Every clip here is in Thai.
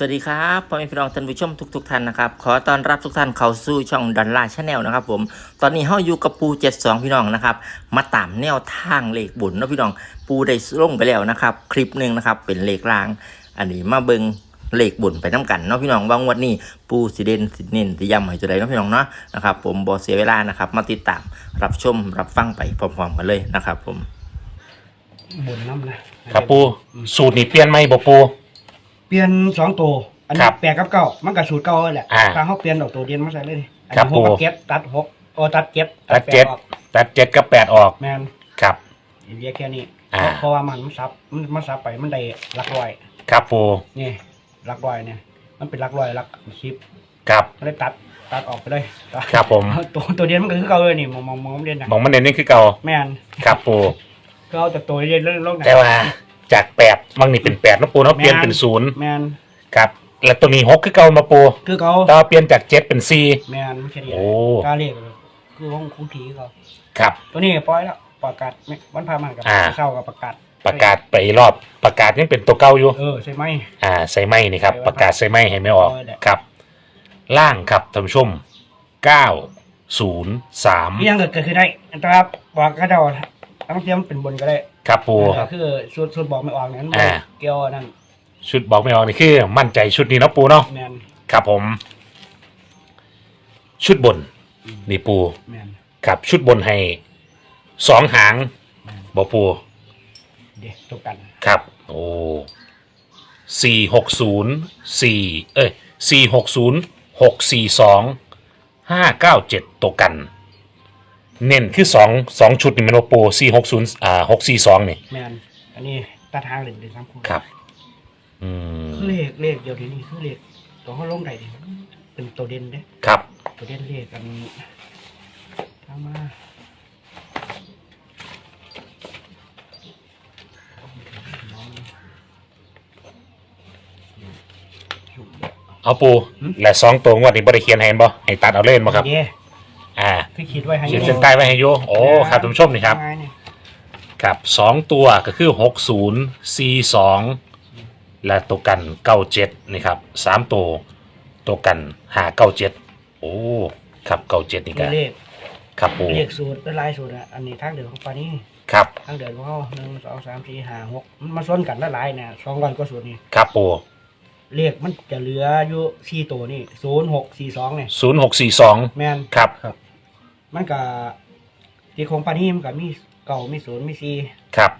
สวัสดีครับพ่อแม่พี่น้องท่านผู้ชมทุกๆท่านนะครับขอต้อนรับทุกท่านเข้าสู่ช่องดอนล่าชาแนลนะครับผมตอนนี้เฮาอยู่กับปู 72 พี่น้องนะครับมาตามแนวทางเลขบุญเนาะพี่น้องปูได้ลงไปแล้วนะครับคลิปหนึ่งนะครับเป็นเลขลาง อันนี้มาเบิงเลขบุญไปน้กันเนาะพี่น้องบางวันนี้ปูสิเดนสิเน้นสิย้ำให้จะได้เนาะพี่น้องเนาะนะครับผมบอเสียเวลานะครับมาติดตามรับชมรับฟังไปพร้อมๆกันเลยนะครับผมบนน้ำนะครับปูสูตรนี่เปลี่ยนไหมบ่ปู เปลี่ยนสองตัว อันคนี้รับแปดกับเก้ามันกับสูตรเก่าแหละอ่าถ้าเขาเปลี่ยนดอกตัวเดียนมาใส่เลยอันครับนี้หกผมกับเก็บตัดหกโอ้ตัดเก็บตัดเจ็ด แปออกตัดเจ็ดกับแปดออกแมนครับ เรียกแค่นี้อ่า เพราะว่ามันมันซับมันมันซับไปมันได้หลักร้อยครับปูนี่หลักร้อยเนี่ยมันเป็นหลักร้อยหลักสิบครับมันเลยตัดตัดออกไปเลยตัดครับผม ตัวตัวเดียนมันก็คือเก่าเลยนี่มองมองมองเดียนนะมองมันเด่นนี่คือเก่าแมนครับปูก็เอาแต่ตัวเดียนเรื่องโลกไหนแต่ว่า จากแปดบางนี่เป็นแปดเนาะปูเนาะเปลี่ยนเป็นศูนย์แมนครับแล้วตัวนี้หกคือเก่ามาปูคือเขาแต่ว่าเปลี่ยนจากเจ็ดเป็นสี่ แมนไม่ใช่เดียโอ้กล้าเรียกเลยคือห้องคุ้ทีเขาครับ ตัวนี้ปล่อยแล้วประกาศไม่วันพามันกับอ่า เศร้ากับประกาศประกาศไปรอบประกาศยังเป็นตัวเก่าอยู่ เออใช่ไหม อ่าใส่ไม้นี่ครับ ประกาศใส่ไม้ให้ไม่ออกเออได้ครับ ล่างครับท่านผู้ชมเก้าศูนย์สามนี่ยังเกิดเกิดขึ้นได้แต่ว่าบอกก็เดาต้องเตรียมเป็นบนก็ได้ ครับปู ก็คือชุดชุดบอกไม่ออกนั้นอ่า เกี่ยวนั่นชุดบอกไม่ออกนี่คือ มั่นใจชุดนี้เนาะปูเนาะแมนครับผม ชุดบนนี่ปูแมนครับ ชุดบนให้สองหางบอปูเดี๋ยวตกกันครับ โอ้สี่หกศูนย์สี่เอ้ยสี่หกศูนย์หกสี่สองห้าเก้าเจ็ดตัวกัน เน้นคือสองสองชุดนี่มันโอปูสี่หกศูนย์อ่าหกสี่สองนี่ แมนอันนี้ตาทางเหรียญเดือนสามคูณครับ อืม คือเลขเลขเดียวทีนี้คือเลขตัวเขาลงใดดิเป็นตัวเด่นเด้ ครับ ตัวเด่นเลขกันทำมาเอาปู และสองตัวงวดนี้บริเคียนให้เห็นบ่ให้ตัดเอาเล่นบ่ครับ เย่ อ่าคือคิดไว้ให้เขียนเส้นใต้ไว้ให้โยโอ้ครับท่านผู้ชมนี่ครับง่ายนี่ครับสองตัวก็คือหกศูนย์สี่สองและตัวกันเก้าเจ็ดนี่ครับสามตัวตัวกันหาเก้าเจ็ดโอ้ครับเก้าเจ็ดนี่คืกัอนเลขครับปูเลขสูตรเป็นลายสูตรอะอันนี้ทางเดินของปานี้ครับทางเดินของเขาหนึ่งสองสามสี่ห้าหกมันมาซ้อนกันละลายเนี่ยสองวันก็สูตรนี้ครับปูเลขมันจะเหลืออยู่สี่ตัวนี่ศูนย์หกสี่สองเนี่ยศูนย์หกสี่สองแมนครับ มันกับที่ของปานี้มันกับมีเก่ามีศูนย์มีสี่ครับ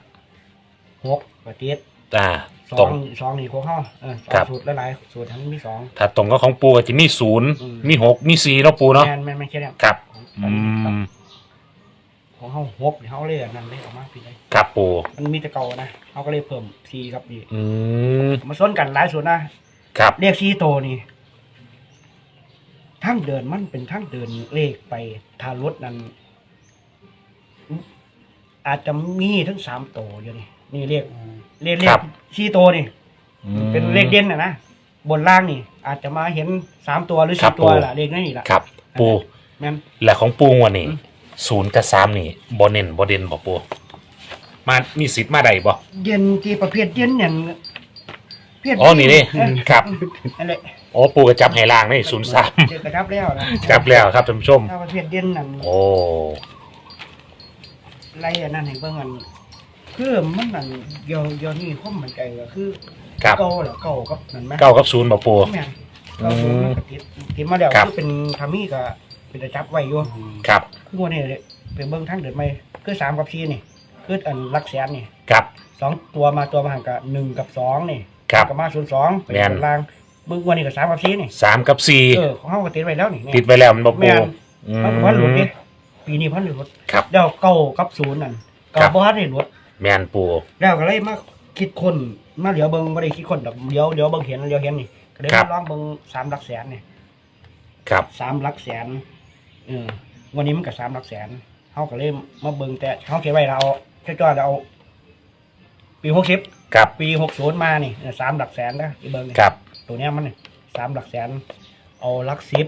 หกกับเจ็ดอ่าสอตรงง สองนี่ของเขาเออสอครังบ สูตรละลายสูตรทั้งมีสอง ถ้าตรงก็ของปูก็จะมีศูนย์อืม มีหกมีสี่เนาะปูเนาะแมนแมนไม่ใช่เนี่ยครับของอืมของเขาหกนี่เขาเลยอันนั่นเลยออกมาพี่เลยครับปูมันมีแต่เก่านะเขาก็เลยเพิ่มสี่กับนี่อืมมาซ้อนกันหลายส่วนนะครับเลขสี่ตัวนี่ ทั้งเดินมันเป็นทั้งเดินเลขไปทางรถนั้น อาจจะมีทั้งสามตัวอยู่นี่นี่เลขเลขเลขสี่ตัวนี่ อืม เป็นเลขเด่นนะนะบนล่างนี่ อาจจะมาเห็นสามตัวหรือครัสี่บตัวปู่ล่ะเลขนั่นนี่ล่ะครับ ปู แม่น และของปูงวันนี้อืม ศูนย์กับสามนี่บอเน้นบอเด่นบอปูมามีสิทธิ์มาใดบ่ เด่นที่ประเภทเด่นเนี่ยเพศอ๋อนี่นี่เอ้ยครับนั่นแหละ โอ้ปูกระจับให้ล่างนี่ศูนย์สามเจอกระจับแล้วนะจับแล้วครับท่านผู้ชม ถ้าประเภทเด่นนั่นโอ้ ไรอันนั้นให้เบิ่งอันคือมันนั่นเดี๋ยวเดี๋ยวนี้ข้อมมันใจก็คือครับ เก่าเหรอเก่ากับนั่นไหมเก้ากับศูนย์บ่ปู แม่นเก่าอยู่มันก็ติดติดมาแล้วครับ คือเป็นทามี่ก็เป็นจะจับไว้อยู่ครับคือวันนี้เลยเป็นเบิ่งทางเดินไหมคือสามกับสี่นี่คืออันรักแสนนี่ครับ สองตัวมาตัวมาห่างกับหนึ่งกับสองนี่ครับ กับมาศูนย์สองเป็นแม่น ส่วนล่าง เบิ่งวันนี้กับสามกับสี่นี่สามกับสี่เออของเขาก็ติดไว้แล้วนี่ติดไว้แล้วมันบ่ปูแม่นอืมันก็พันหลุดนี่ปีนี้พันหลุดครับเดี๋ยวเก้ากับศูนย์นั่นครัเก้าบบ่ทันได้หลุดแม่นปูแล้วก็เลยมาคิดคนมาเหลียวเบิ่งบ่ได้คิดคนดอกเดี๋ยวเดี๋ยวเบิ่งเห็นเดี๋ยวเห็นนี่ก็เลยมาลองเบิ่งสามหลักแสนนี่ครับสามหลักแสนเออวันนี้มันก็สามหลักแสนเฮาก็เลยมาเบิ่งแต่เฮาเก็บไว้เราเอาจ้อยๆเราเอาปีหกสิบ ครับปีหกศูนย์มานี่เออสามหลักแสนนะอีเบิ่งนี่ครับ ตัวเนี้ยมันนี่สามหลักแสน เอาหลักสิบ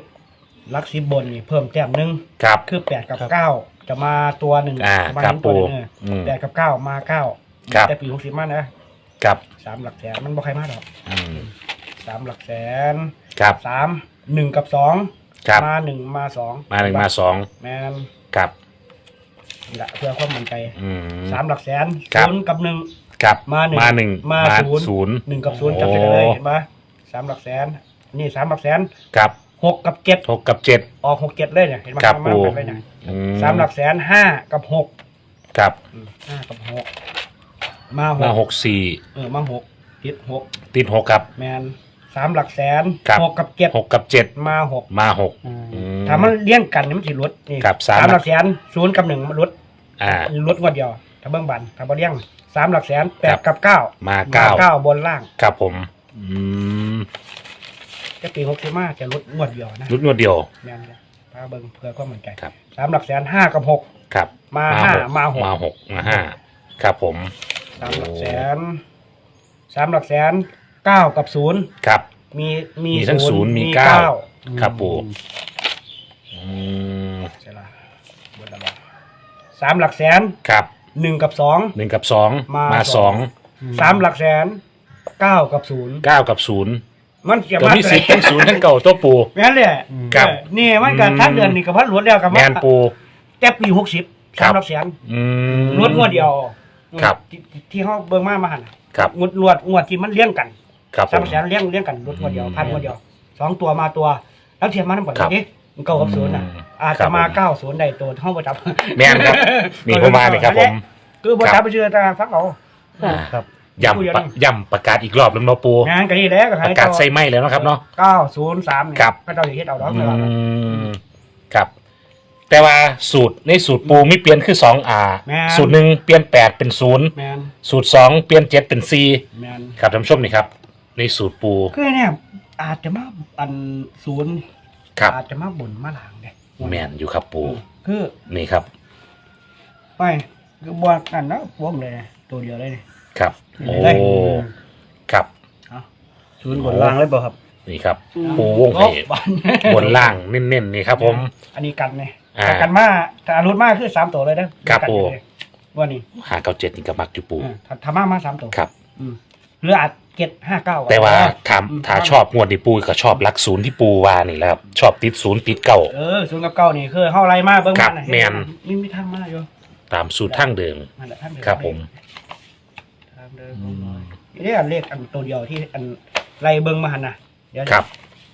หลักสิบบนนี่เพิ่มแต้มหนึงครับ คือแปดกับเก้าจะมาตัวหนึ่งอ่าจะมาครับหนึ่งตัวหนึ่งปู่เอออืมแปดกับเก้ามาเก้าครับ แต่ปีหกสิบมานะครับสามหลักแสนมันบ่ใครมาดอกอืมสามหลักแสนครับสามหนึ่งกับสองครับมาหนึ่งมาสองมาหนึ่งมาสองแมนครับ นี่ละเพื่อความมั่นใจอืม สามหลักแสนครับ ศูนย์กับหนึ่ง ครับมาหนึ่งมาหนึ่งมามาศูนย์ ศูนย์ หนึ่งกับศูนย์โอ้จับไปเลยเห็นปะ สามหลักแสน นี่สามหลักแสนครับหกกับเจ็ดหกกับเจ็ด ออกหกเจ็ดเลยเนี่ยเห็นไหมครับมาปูแบบเลยเนี่ยอืสามหลักแสนห้ากับหกครับอืมห้ากับหกมาหมากหกสี่เออมาหกติดหกติดหกครับ แมนสามหลักแสนครับ หกกับเจ็ดหกกับเจ็ดมาหกมาหกอืมอืมถ้ามันเลี้ยงกันเนี่ยมันสิลดนี่ครับสามสามหลักแสนศูนย์กับหนึ่งมันลดอ่า ลดงวดเดียวถ้าเบิ่งบันถ้าบ่เลี้ยงสามหลักแสนแปครัดบกับเก้ามามาเก้า เก้าบนล่าง ครับผม อืมจะปีหกสิบห้าจะลดงวดเดียวนะรุดนวดเดียว แม่นเลยถ้าเบิ่งเพื่อความมั่นใจครับ สามหลักแสนห้ากับหกครับมาห้ามาหกมาหกมาห้าครับผมสามหลักแสนสามหลักแสนเก้ากับศูนย์ครับ มีมีมีทั้งศูนย์มีเก้า ครับปู่อืมใช่ละบนละบาทสามหลักแสนครับหนึ่งกับสอง หนึ่งกับสองมามาสสออง ง สามหลักแสน เก้ากับศูนย์เก้ากับศูนย์มันเกี่ยวก็กับมีสิทธิ์ทั้งศูนย์ทั้งเก่าตัวปูงั้นเลยครับเออนี่มันกับอืมทั้งเดือนนี่กับพัดหลวดแล้วกับแมนปู แต่ปีหกสิบครัสามบหลักแสนอืมลวดงวดเดียวครับ ที่ที่เขาเบิ่งมามาหันครับ งวดลวดงวดที่มันเลี้ยงกันครับผสามหมลักแสนเลี้ยงเลี้ยงกันลวดงวดเดียวอืมพันงวดเดียวสองตัวมาตัว แล้วเทียมมาทั้งหมดครับนี่เก้ากับศูนย์อะอืมอาจครัจะบ มาผมเก้าศูนย์ใดตัวเท่าประจับแมนครับนี่ผมมาเนี่ยครับผม คือประจับไปเชื่อตาฟังเอาครับ ย้ำปะย้ำประกาศอีกรอบแล้วเนาะปูงานก็ดีแล้วก็ปให้ระกาศใส่ไม่แล้วเนาะครับเนาะเก้าศูนย์สามเนี่ยครับ ก็ต้องอย่าเฮ็ดเอาดอกอืเวลามครับ แต่ว่าสูตรในสูตรปูไม่เปลี่ยนคือสองอาแม่นสูตรหนึ่งเปลี่ยนแปดเป็นศูนย์แมนสูตรสองเปลี่ยนเจ็ดเป็นสี่แมนครับท่านผู้ชมนี่ครับ ในสูตรปูคือเนี่ยอาจจะมาอันศูนย์ครับอาจจะมาบนมาหลังเนี่ยแมนอยู่ครับปูคือนี่ครับ ไปคือบวกนั่นนะวงเลยนะตัวเดียวเลยนี่ ครับโอ้เลยครับศูนย์บนล่างเลยบ่ครับ นี่ครับปูวงให้บันบนล่างเน้นๆนี่ครับ ผม อันนี้กันเนี่ยอ่าแต่กันมาถ้าอรุณมาคือสามตัวเลยนะครับกันปูเลยว่านี่หาเก้าเจ็ดนี่ก็มักอยู่ปูอ่าถ้าถ้ามามาสามตัวครับ อืมหรืออาจเจ็ดห้าเก้า แต่ว่าถามอืม ถ้าชอบงวดนี่ปูก็ชอบหลักศูนย์ที่ปูว่านี่แหละครับชอบติดศูนย์ติดเก้า เออศูนย์กับเก้านี่คือเฮาไรมาเบิ่งครับาะแม่นมีมีทางมาอยู่ตามสูตรทั้งเดิม นั่นแหละทางเดินครับผมทาง เดินของน้อยนี่ได้อันเลขอันตัวเดียวที่อันไล่เบิ่งมาหันน่ะเดี๋ยวครับ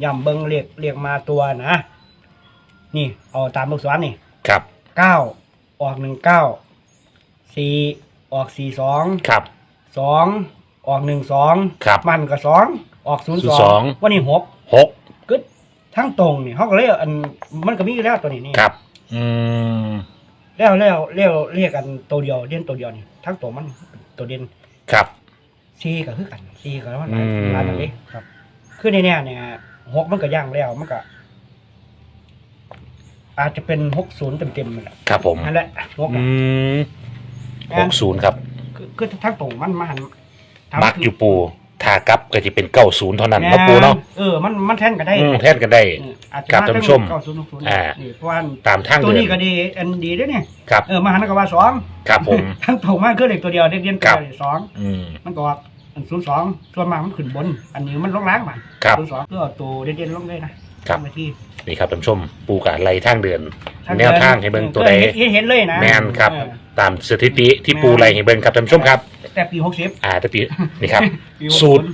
ย่ำเบิ้งเรียกเรียกมาตัวนะนี่เอาตามลูกศรนี่ครับเก้าออกหนึ่งเก้าสี่ออกสี่สองครับสองออกหนึ่งสองครับมันก็สองออกศูนย์สอสองงวันนี้หกหกกึดทั้งตรงนี่เขาก็เลยอันมันก็มีอยู่แล้วตัวนี้นี่ครับ อืมแล้วแล้วแล้วเรียกกันตัวเดียวเด่นตัวเดียวนี่ทั้งตัวมันตัวเด่น ครับ ซีก็คือกันซีก็แล้วมันอืม หลายแบบนี้ครับ คือในเนี้ยเนี่ยหกมันก็ย่างแล้วมันก็ อาจจะเป็นหกศูนย์เต็มๆนั่นแหละครับผมนั่นแหละหกอือะมหกศูนย์ครับคือคือทั้งตรงมันมันมักอยู่ปู ถ้ากลับก็จะเป็นเก้าศูนย์เท่านั้นนะปูเนาะเออมันมันแทนกันได้อืมแทนกันได้ เอออาจจะครับท่านผู้ชมเก้าศูนย์หกศูนย์อ่า นี่เพราะว่าตามทางตัวเดินี้มก็ดีอันดีด้วยเนี่ยครับ เออมาหันกับว่าสองครับผม ทั้งตรงมากคือเด็กตัวเดียวเด็กเรียนตัวครับเดียวสองอืม มันก็ว่าอันศูนย์สองส่วนมากมันขึ้นบน อันนี้มันลงล้างมันครับศูนย์สองเพื่อตัวเด่นๆลงเลยนะครับไปที่นี่ครับท่านผู้ชม ปูกะไล่ทางเดินทางแนวทางให้เบิ่งตัวใด เห็นเห็นเลยนะแมนครับ เออ ตามสถิติที่ปูไล่ให้เบิ่งครับท่านผู้ชมครับ แต่ปีหกสิบ อ่าแต่ปีนี่ครับปีหกสูตร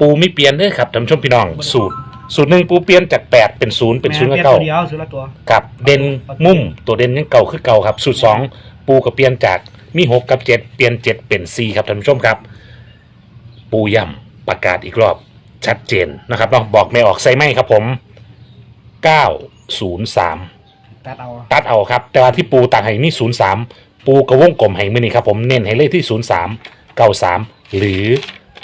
ปูไม่เปลี่ยนเด้อครับท่านผู้ชมพี่น้องสูตร สูตรหนึ่งปูเปลี่ยนจากแปดเป็นศูนย์เป็นศูนย์กับแม่เก้าตัวเดียวศูนย์ละตัว กับเด่นมุมตัวเด่นยังเก่าคือเก่าครับ สูตรสองปูกับเปลี่ยนจากมีหกกับเจ็ดเปลี่ยนเจ็ดเป็นสี่ครับท่านผู้ชมครับ ปูย่ำประกาศอีกรอบชัดเจนนะครับเนาะบอกไม่ออกใส่ไม่ครับผมเก้าศูนย์สาม ตัดเอาตัดเอาครับ แต่ว่าที่ปูต่างให้มีศูนย์สามปูกระวงกลมให้มือนี่ครับผมเน้นให้เลขที่ศูนย์สาม เก้าสามหรือ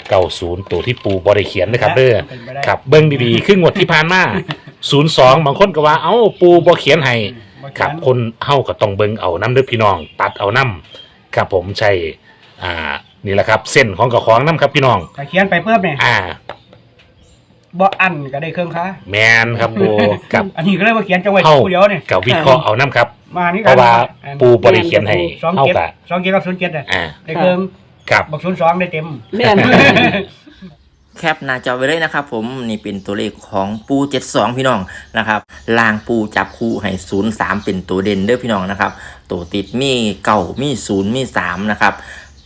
เก้าศูนย์ตัวที่ปูบริเขียนนะครับเด้อเป็นไปได้ ครับเบิ้งดีๆ ขึ้นงวดที่ผ่านมาศูนย์สองบางคนก็ว่าเอ้าปูบอเขียนให้บ่เขียนครับคนเฮาก็ต้องเบิ้งเอาน้ำเด้อพี่น้อง ตัดเอาน้ำครับผมใช่อ่านี่แหละครับเส้นของกระของน้ำครับพี่น้อง ถ้าเขียนไปเพิ่มเนี่ยอ่า บ่อันก็ได้เครื่องค้าแมนครับปูกับอันนี้ก็เลยว่าเขียนจังไว้เฮาคู่เดียวเนี่ยกับวิเคราะห์เอาน้ำครับ มานี่เพราะว่าปูบริเขียนให้สองเฮาเจ็ดกะสองเจ็ดกับศูนย์เจ็ดเนี่ยอ่า ได้เครื่อง ครับบอกศูนย์สองได้เต็ม แม่น แคปหน้าจอไว้เลยนะครับผมนี่เป็นตัวเลขของปู 72 พี่น้องนะครับลางปูจับคู่ให้ 03 เป็นตัวเด่นเด้อพี่น้องนะครับตัวติดมีเก่ามีศูนย์มีสามนะครับ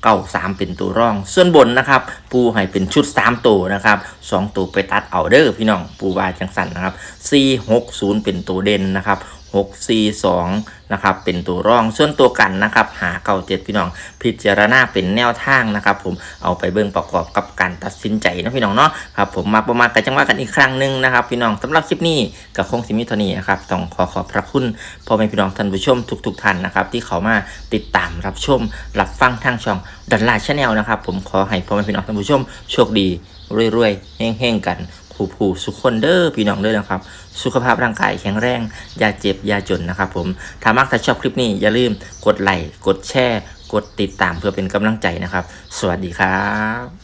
เก่าสามเป็นตัวร่อง ส่วนบนนะครับ ปูให้เป็นชุด3ตัวนะครับสองตัวไปตัดเอาเด้อพี่น้องปูวาจังสันนะครับ4 6 0เป็นตัวเด่นนะครับ 6 4 2นะครับเป็นตัวร่องส่วนตัวกันนะครับหาเก่าเจ็ดพี่น้อง พิจารณาเป็นแนวทางนะครับ ผมเอาไปเบิ่งประกอบกับการตัดสินใจนะพี่น้องเนาะครับผมมาประมาณกันจังว่ากันอีกครั้งหนึ่งนะครับ พี่น้องสำหรับคลิปนี้กับคงสิมิโทนีนะครับต้องขอขอบพระคุณพ่อแม่พี่น้องท่านผู้ชมทุกๆท่านนะครับที่เขามาติดตามรับชม รับฟังทางช่องดอลลาร์ชาแนลนะครับผมขอให้พ่อแม่พี่น้องท่านผู้ชมโชคดีรวยๆเฮงๆกัน ผู้ผู้สุขคนเด้อพี่น้องเด้อนะครับ สุขภาพร่างกายแข็งแรงอย่าเจ็บอย่าจนนะครับผมถ้ามักถ้าชอบคลิปนี้อย่าลืมกดไลค์กดแชร์ กดติดตามเพื่อเป็นกำลังใจนะครับ สวัสดีครับ